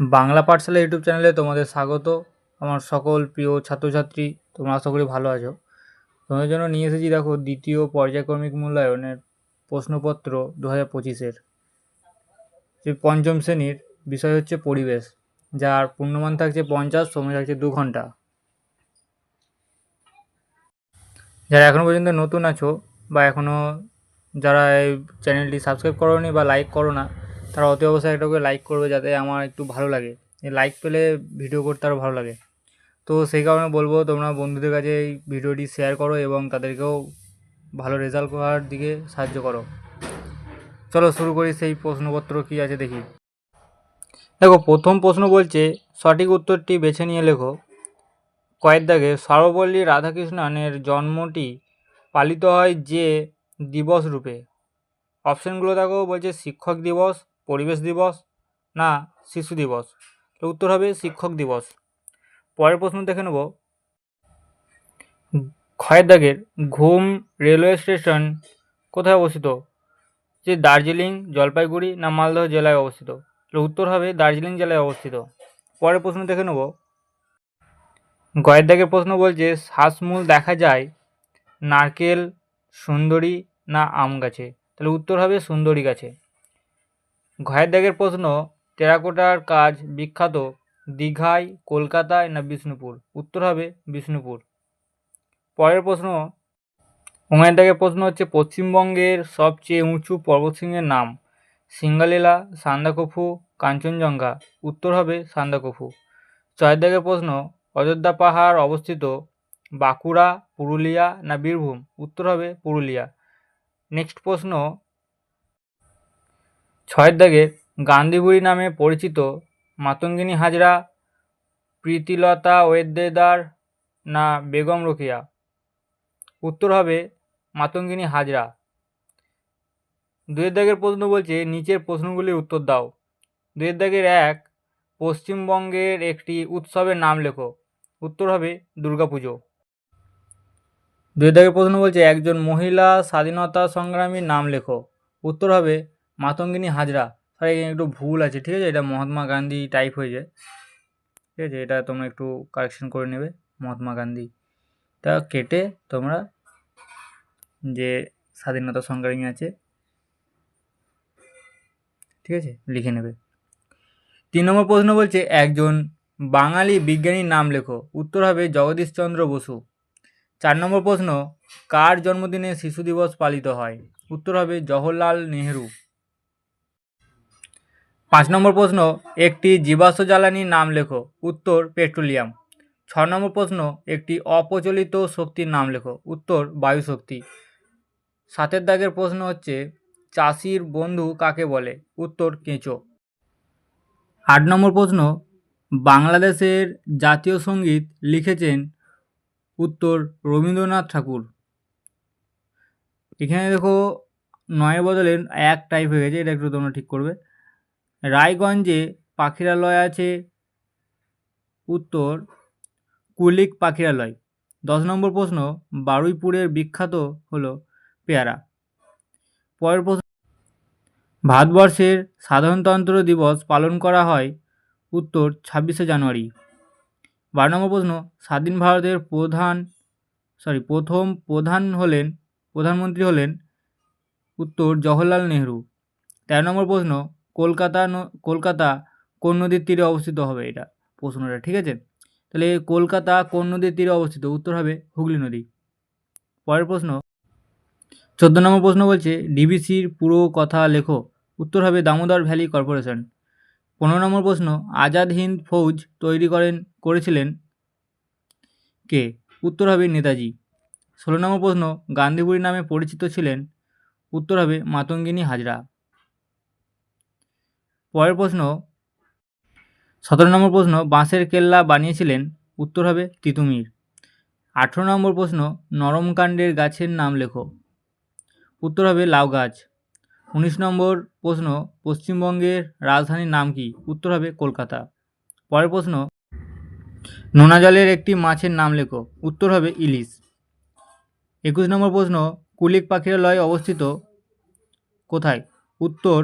বাংলা পাঠশালা YouTube চ্যানেলে তোমাদের স্বাগত। আমার সকল প্রিয় ছাত্রছাত্রী, তোমরা আশা করি ভালো আছো। তোমাদের জন্য নিয়ে এসেছি দেখো দ্বিতীয় পর্যায়ক্রমিক মূল্যায়নের প্রশ্নপত্র দু হাজার পঁচিশের। যে পঞ্চম শ্রেণির বিষয় হচ্ছে পরিবেশ, যার পূর্ণমান থাকছে পঞ্চাশ, সময় থাকছে দু ঘণ্টা। যারা এখনও পর্যন্ত নতুন আছো বা এখনও যারা এই চ্যানেলটি সাবস্ক্রাইব করোনি বা লাইক করো না তারা অতি অবশ্যই একটা করে লাইক করবে যাতে আমার একটু ভালো লাগে। লাইক পেলে ভিডিও করতে আরও ভালো লাগে। তো সেই কারণে বলব, তোমরা বন্ধুদের কাছে এই ভিডিওটি শেয়ার করো এবং তাদেরকেও ভালো রেজাল্ট করার দিকে সাহায্য করো। চলো শুরু করি সেই প্রশ্নপত্র কী আছে দেখি। দেখো, প্রথম প্রশ্ন বলছে, সঠিক উত্তরটি বেছে নিয়ে লেখো। কয়েক দাগে, সর্বপল্লী রাধাকৃষ্ণনের জন্মটি পালিত হয় যে দিবস রূপে। অপশানগুলো দেখো, বলছে শিক্ষক দিবস পরিবেশ দিবস না শিশু দিবস? তো উত্তর হবে শিক্ষক দিবস। পরের প্রশ্ন দেখে নেব। ক্ষয়ের দাগের ঘুম রেলওয়ে স্টেশন কোথায় অবস্থিত? যে দার্জিলিং জলপাইগুড়ি না মালদহ জেলায় অবস্থিত? উত্তর হবে দার্জিলিং জেলায় অবস্থিত। পরের প্রশ্ন দেখে নেব। গয়ের দাগের প্রশ্ন বলছে, শ্বাসমূল দেখা যায় নারকেল, সুন্দরী না আম গাছে? তাহলে উত্তর হবে সুন্দরী গাছে। ঘয়ের দাগের প্রশ্ন, টেরাকোটার কাজ বিখ্যাত দীঘায় কলকাতায় না বিষ্ণুপুর? উত্তর হবে বিষ্ণুপুর। পরের প্রশ্ন উমের দাগের প্রশ্ন হচ্ছে, পশ্চিমবঙ্গের সবচেয়ে উঁচু পর্বতশৃঙ্গের নাম সিঙ্গালীলা, সান্দাকফু, কাঞ্চনজঙ্ঘা? উত্তর হবে সান্দাকফু। ছয়ের দাগের প্রশ্ন, অযোধ্যা পাহাড় অবস্থিত বাঁকুড়া, পুরুলিয়া না বীরভূম? উত্তর হবে পুরুলিয়া। নেক্সট প্রশ্ন ছয়ের দাগে গান্ধীবুড়ি নামে পরিচিত মাতঙ্গিনী হাজরা প্রীতিলতা ওয়েদ্দেদার না বেগম রোকেয়া। উত্তর হবে মাতঙ্গিনী হাজরা। দুয়ের দাগের প্রশ্ন বলছে, নিচের প্রশ্নগুলির উত্তর দাও। দুয়ের দাগের এক, পশ্চিমবঙ্গের একটি উৎসবের নাম লেখো। উত্তর হবে দুর্গাপুজো। দুয়ের দাগের প্রশ্ন বলছে, একজন মহিলা স্বাধীনতা সংগ্রামীর নাম লেখো। উত্তর হবে মাতঙ্গিনী হাজরা। সরি একটু ভুল আছে, ঠিক আছে? এটা মহাত্মা গান্ধী টাইপ হয়ে যায়। ঠিক আছে? এটা তোমরা একটু কারেকশন করে নেবে, মহাত্মা গান্ধী। তা কেটে তোমরা যে স্বাধীনতা সংগ্রামী আছে, ঠিক আছে? লিখে নেবে। তিন নম্বর প্রশ্ন বলছে, একজন বাঙালি বিজ্ঞানীর নাম লেখো। উত্তর হবে জগদীশচন্দ্র বসু। চার নম্বর প্রশ্ন, কার জন্মদিনে শিশু দিবস পালিত হয়? উত্তর হবে জওহরলাল নেহেরু। পাঁচ নম্বর প্রশ্ন, একটি জীবাশ্ম জ্বালানির নাম লেখো। উত্তর, পেট্রোলিয়াম। ছ নম্বর প্রশ্ন, একটি অপ্রচলিত শক্তির নাম লেখো। উত্তর, বায়ুশক্তি। সাতের দাগের প্রশ্ন হচ্ছে, চাষির বন্ধু কাকে বলে? উত্তর, কেঁচো। আট নম্বর প্রশ্ন, বাংলাদেশের জাতীয় সংগীত লিখেছেন উত্তর রবীন্দ্রনাথ ঠাকুর। এখানে দেখো নয় বদলে এক টাইপ হয়ে গেছে, এটা একটু তোমরা ঠিক করবে। রায়গঞ্জে পাখিরালয় আছে। উত্তর, কুলিক পাখিরালয়। দশ নম্বর প্রশ্ন, বারুইপুরের বিখ্যাত হলো পেয়ারা। পরের প্রশ্ন, ভারতবর্ষের সাধারণতন্ত্র দিবস পালন করা হয় উত্তর ছাব্বিশে জানুয়ারি। বারো নম্বর প্রশ্ন, স্বাধীন ভারতের প্রধান সরি প্রথম প্রধান হলেন, প্রধানমন্ত্রী হলেন উত্তর জওহরলাল নেহরু। তেরো নম্বর প্রশ্ন কলকাতা কলকাতা কোন নদীর তীরে অবস্থিত হবে এটা প্রশ্নটা, ঠিক আছে? তাহলে কলকাতা কোন নদীর তীরে অবস্থিত? উত্তর হবে হুগলি নদী। পরের প্রশ্ন, চোদ্দ নম্বর প্রশ্ন বলছে, ডিবিসির পুরো কথা লেখো। উত্তর হবে দামোদর ভ্যালি কর্পোরেশন। পনেরো নম্বর প্রশ্ন, আজাদ হিন্দ ফৌজ তৈরি করেন, করেছিলেন কে? উত্তর হবে নেতাজি। ষোলো নম্বর প্রশ্ন গান্ধীবুড়ি নামে পরিচিত ছিলেন। উত্তর হবে মাতঙ্গিনী হাজরা। পরের প্রশ্ন, সতেরো নম্বর প্রশ্ন, বাঁশের কেল্লা বানিয়েছিলেন উত্তর হবে তিতুমির। আঠেরো নম্বর প্রশ্ন নরমকাণ্ডের গাছের নাম লেখো। উত্তর হবে লাউ গাছ। উনিশ নম্বর প্রশ্ন, পশ্চিমবঙ্গের রাজধানীর নাম কি? উত্তর হবে কলকাতা। পরের প্রশ্ন, নোনা জলের একটি মাছের নাম লেখো। উত্তর হবে ইলিশ। একুশ নম্বর প্রশ্ন, কুলিক পাখিরালয় অবস্থিত কোথায়? উত্তর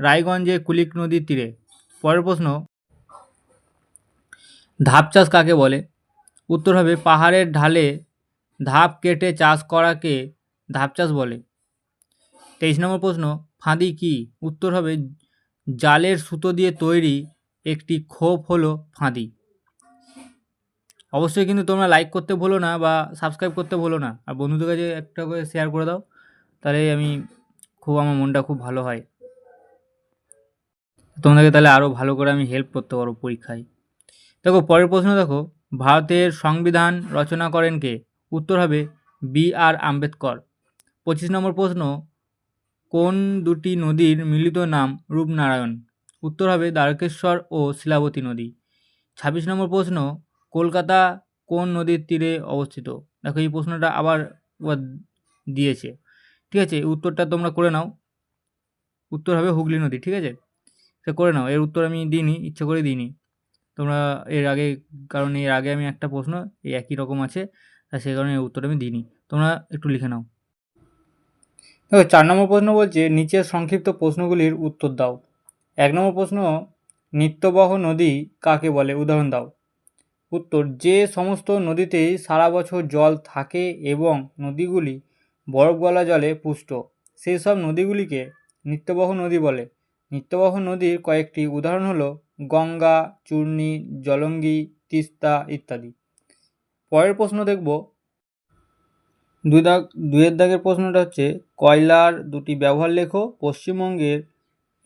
রায়গঞ্জে কুলিক নদীর তীরে। পরের প্রশ্ন, ধাপ চাষ কাকে বলে? উত্তর হবে, পাহাড়ের ঢালে ধাপ কেটে চাষ করাকে ধাপ চাষ বলে। তেইশ নম্বর প্রশ্ন, ফাঁদি কি? উত্তর হবে, জালের সুতো দিয়ে তৈরি একটি খোপ হলো ফাঁদি। অবশ্যই কিন্তু তোমরা লাইক করতে ভুলো না বা সাবস্ক্রাইব করতে ভুলো না। আর বন্ধুদের কাছে একটা করে শেয়ার করে দাও, তাহলে আমি খুব, আমার মনটা খুব ভালো হয়। তোমাদেরকে তাহলে আরও ভালো করে আমি হেল্প করতে পারব পরীক্ষায়। দেখো, পরের প্রশ্ন দেখো, ভারতের সংবিধান রচনা করেন কে? উত্তর হবে বি আর আম্বেদকর। পঁচিশ নম্বর প্রশ্ন, কোন দুটি নদীর মিলিত নাম রূপনারায়ণ? উত্তর হবে দ্বারকেশ্বর ও শিলাবতী নদী। ছাব্বিশ নম্বর প্রশ্ন, কলকাতা কোন নদীর তীরে অবস্থিত? দেখো, এই প্রশ্নটা আবার দিয়েছে। ঠিক আছে, উত্তরটা তোমরা করে নাও। উত্তর হবে হুগলি নদী, ঠিক আছে? সে করে নাও। এর উত্তর আমি দিইনি, ইচ্ছে করে দিইনি। তোমরা এর আগে, কারণ এর আগে আমি একটা প্রশ্ন, এই একই রকম আছে, আর সেই কারণে এর উত্তর আমি দিইনি। তোমরা একটু লিখে নাও। দেখো, চার নম্বর প্রশ্ন বলছে, নিচের সংক্ষিপ্ত প্রশ্নগুলির উত্তর দাও। এক নম্বর প্রশ্ন, নিত্যবহ নদী কাকে বলে? উদাহরণ দাও। উত্তর, যে সমস্ত নদীতেই সারা বছর জল থাকে এবং নদীগুলি বরফ গলা জলে পুষ্ট, সেই সব নদীগুলিকে নিত্যবহ নদী বলে। নিত্যবহ নদীর কয়েকটি উদাহরণ হলো গঙ্গা, চূর্ণী, জলঙ্গি, তিস্তা ইত্যাদি। পরের প্রশ্ন দেখব। দুই দাগ দুয়ের দাগের প্রশ্নটা হচ্ছে, কয়লার দুটি ব্যবহার লেখো, পশ্চিমবঙ্গের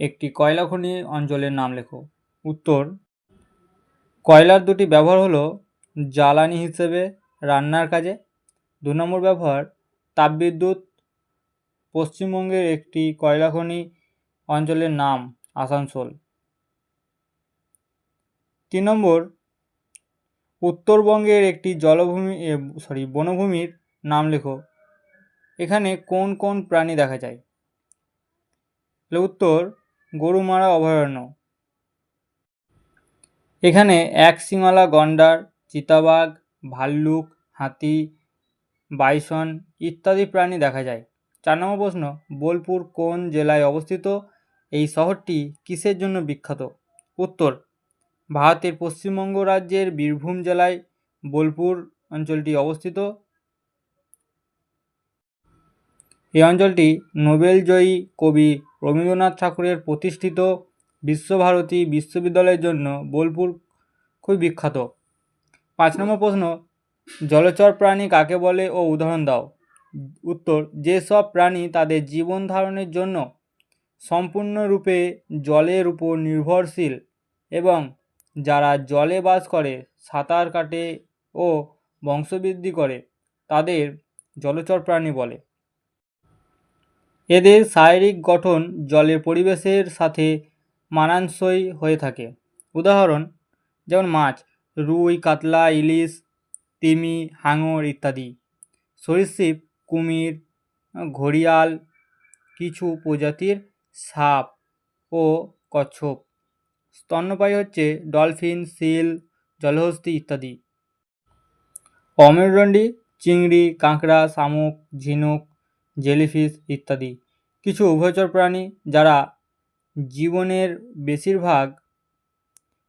একটি কয়লা খনি অঞ্চলের নাম লেখো। উত্তর, কয়লার দুটি ব্যবহার হলো জ্বালানি হিসেবে রান্নার কাজে। দু নম্বর ব্যবহার, তাপবিদ্যুৎ, পশ্চিমবঙ্গের একটি কয়লা খনি অঞ্চলের নাম আসানসোল। তিন নম্বর, উত্তরবঙ্গের একটি জলভূমি সরি, বনভূমির নাম লেখো। এখানে কোন কোন প্রাণী দেখা যায়? উত্তর, গরুমারা অভয়ারণ্য। এখানে এক শিঙালা গন্ডার, চিতাবাঘ, ভাল্লুক, হাতি, বাইসন ইত্যাদি প্রাণী দেখা যায়। চার নম্বর প্রশ্ন, বোলপুর কোন জেলায় অবস্থিত? এই শহরটি কিসের জন্য বিখ্যাত? উত্তর, ভারতের পশ্চিমবঙ্গ রাজ্যের বীরভূম জেলায় বোলপুর অঞ্চলটি অবস্থিত। এই অঞ্চলটি নোবেলজয়ী কবি রবীন্দ্রনাথ ঠাকুরের প্রতিষ্ঠিত বিশ্বভারতী বিশ্ববিদ্যালয়ের জন্য বোলপুর খুবই বিখ্যাত। পাঁচ নম্বর প্রশ্ন, জলচর প্রাণী কাকে বলে? ও উদাহরণ দাও। উত্তর যেসব প্রাণী তাদের জীবন ধারণের জন্য সম্পূর্ণরূপে জলের উপর নির্ভরশীল এবং যারা জলে বাস করে, সাঁতার কাটে ও বংশবৃদ্ধি করে, তাদের জলচর প্রাণী বলে। এদের শারীরিক গঠন জলের পরিবেশের সাথে মানানসই হয়ে থাকে। উদাহরণ, যেমন মাছ, রুই, কাতলা, ইলিশ, তিমি, হাঙর ইত্যাদি। সরীসৃপ, কুমির, ঘড়িয়াল, কিছু প্রজাতির সাপ ও কচ্ছপ। স্তন্যপায়ী হচ্ছে ডলফিন, সিল, জলহস্তি ইত্যাদি। অমেরুদণ্ডী চিংড়ি, কাঁকড়া, শামুক, ঝিনুক, জেলিফিশ ইত্যাদি। কিছু উভয়চর প্রাণী যারা জীবনের বেশিরভাগ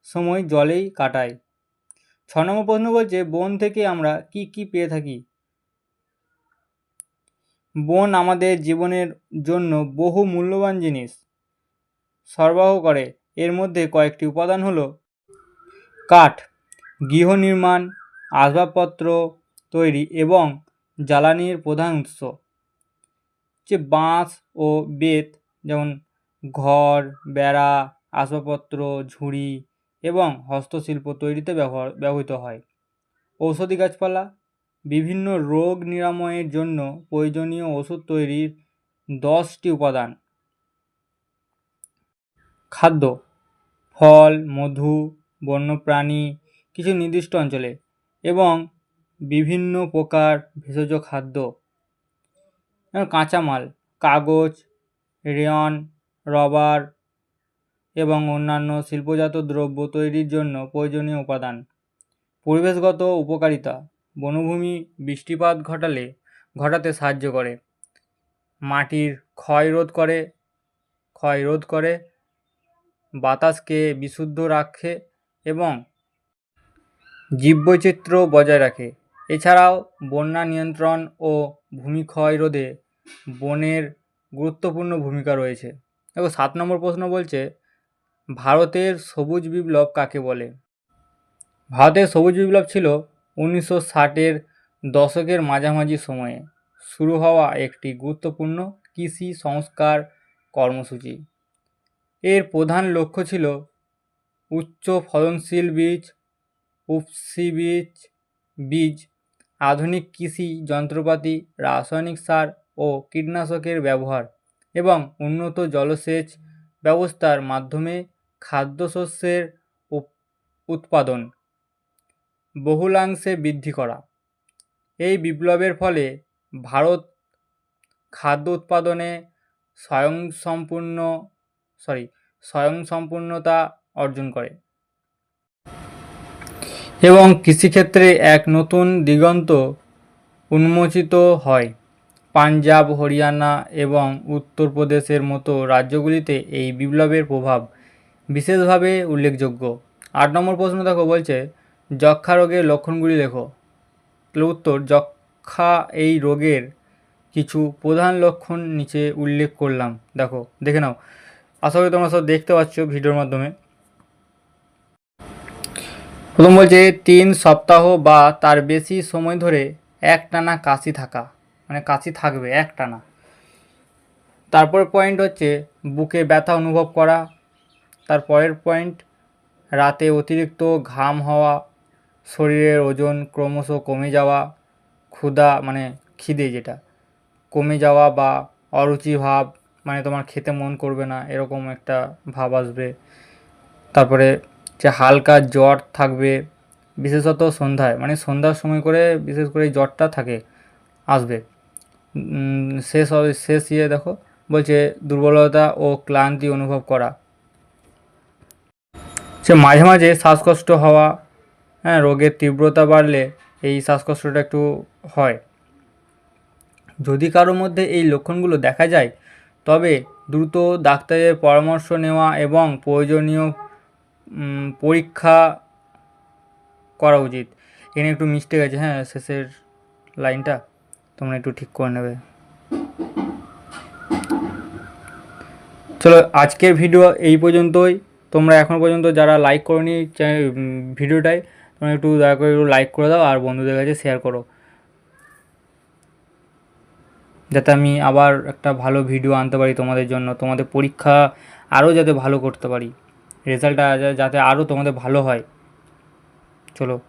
সময় জলেই কাটায়। ছ নম্বর প্রশ্ন বলছে, বন থেকে আমরা কি কি পেয়ে থাকি? বন আমাদের জীবনের জন্য বহু মূল্যবান জিনিস। সরবরাহ করে। এর মধ্যে কয়েকটি উপাদান হলো কাঠ, গৃহ নির্মাণ, আসবাবপত্র তৈরি এবং জ্বালানির প্রধান উৎস। যে বাঁশ ও বেত যেমন ঘর, বেড়া, আসবাবপত্র, ঝুড়ি এবং হস্তশিল্প তৈরিতে ব্যবহার ব্যবহৃত হয়। ঔষধি গাছপালা বিভিন্ন রোগ নিরাময়ের জন্য প্রয়োজনীয় ওষুধ তৈরির দশটি উপাদান। খাদ্য, ফল, মধু, বন্যপ্রাণী, কিছু নির্দিষ্ট অঞ্চলে এবং বিভিন্ন প্রকার ভেষজ খাদ্য। কাঁচামাল, কাগজ, রেয়ন, রবার এবং অন্যান্য শিল্পজাত দ্রব্য তৈরির জন্য প্রয়োজনীয় উপাদান। পরিবেশগত উপকারিতা বনভূমি বৃষ্টিপাত ঘটালে ঘটাতে সাহায্য করে। মাটির ক্ষয় রোধ করে, ক্ষয় রোধ করে, বাতাসকে বিশুদ্ধ রাখে এবং জীববৈচিত্র্য বজায় রাখে। এছাড়াও বন্যা নিয়ন্ত্রণ ও ভূমি ক্ষয় রোধে বনের গুরুত্বপূর্ণ ভূমিকা রয়েছে। দেখো, সাত নম্বর প্রশ্ন বলছে, ভারতের সবুজ বিপ্লব কাকে বলে? ভারতের সবুজ বিপ্লব ছিল উনিশশো ষাটের দশকের মাঝামাঝি সময়ে শুরু হওয়া একটি গুরুত্বপূর্ণ কৃষি সংস্কার কর্মসূচি। এর প্রধান লক্ষ্য ছিল উচ্চ ফলনশীল বীজ উপসি বীজ বীজ, আধুনিক কৃষি যন্ত্রপাতি, রাসায়নিক সার ও কীটনাশকের ব্যবহার এবং উন্নত জলসেচ ব্যবস্থার মাধ্যমে খাদ্যশস্যের উৎপাদন। বহুলাংশে বৃদ্ধি করা। এই বিপ্লবের ফলে ভারত খাদ্য উৎপাদনে স্বয়ংসম্পূর্ণ সরি স্বয়ংসম্পূর্ণতা অর্জন করে এবং কৃষিক্ষেত্রে এক নতুন দিগন্ত উন্মোচিত হয়। পাঞ্জাব, হরিয়ানা এবং উত্তরপ্রদেশের মতো রাজ্যগুলিতে এই বিপ্লবের প্রভাব বিশেষভাবে উল্লেখযোগ্য। আট নম্বর প্রশ্ন দেখো, বলছে যক্ষা রোগের লক্ষণগুলি লেখো। উত্তর যক্ষা এই রোগের কিছু প্রধান লক্ষণ নিচে উল্লেখ করলাম। দেখো, দেখে নাও। আশা করি তোমরা সব দেখতে পাচ্ছ ভিডিওর মাধ্যমে। প্রথম বলছে, তিন সপ্তাহ বা তার বেশি সময় ধরে একটানা কাশি থাকা। মানে কাশি থাকবে, একটানা। তারপর পয়েন্ট হচ্ছে, বুকে ব্যথা অনুভব করা। তারপরের পয়েন্ট রাতে অতিরিক্ত ঘাম হওয়া শরীরের ওজন ক্রমশ কমে যাওয়া, ক্ষুধা মানে খিদে যেটা, কমে যাওয়া বা অরুচি ভাব মানে তোমার খেতে মন করবে না, এরকম একটা ভাব আসবে। তারপরে যে হালকা জ্বর থাকবে, বিশেষত সন্ধ্যায় মানে সন্ধ্যার সময় করে, বিশেষ করে জ্বরটা থাকে, আসবে। শেষ হবে, শেষ ইয়ে দেখো, বলছে দুর্বলতা ও ক্লান্তি অনুভব করা। সে মাঝে মাঝে শ্বাসকষ্ট হওয়া হ্যাঁ রোগের তীব্রতা বাড়লে এই শ্বাসকষ্টটা একটু হয়। যদি কারোর মধ্যে এই লক্ষণগুলো দেখা যায়, তবে দ্রুত ডাক্তারের পরামর্শ নেওয়া এবং প্রয়োজনীয় পরীক্ষা করা উচিত। এখানে একটু মিস্টেক আছে হ্যাঁ শেষের লাইনটা। তোমরা একটু ঠিক করে নেবে। চলো, আজকের ভিডিও এই পর্যন্তই। তোমরা এখন পর্যন্ত যারা লাইক করনি ভিডিওটাই তোমরা একটু দয়া করে একটু লাইক করে দাও আর বন্ধুদের কাছে শেয়ার করো। যাতে আমি আবার একটা ভালো ভিডিও আনতে পারি তোমাদের জন্য, তোমাদের পরীক্ষা আরও যাতে ভালো করতে পারি। রেজাল্টটা যাতে আরও তোমাদের ভালো হয়। চলো।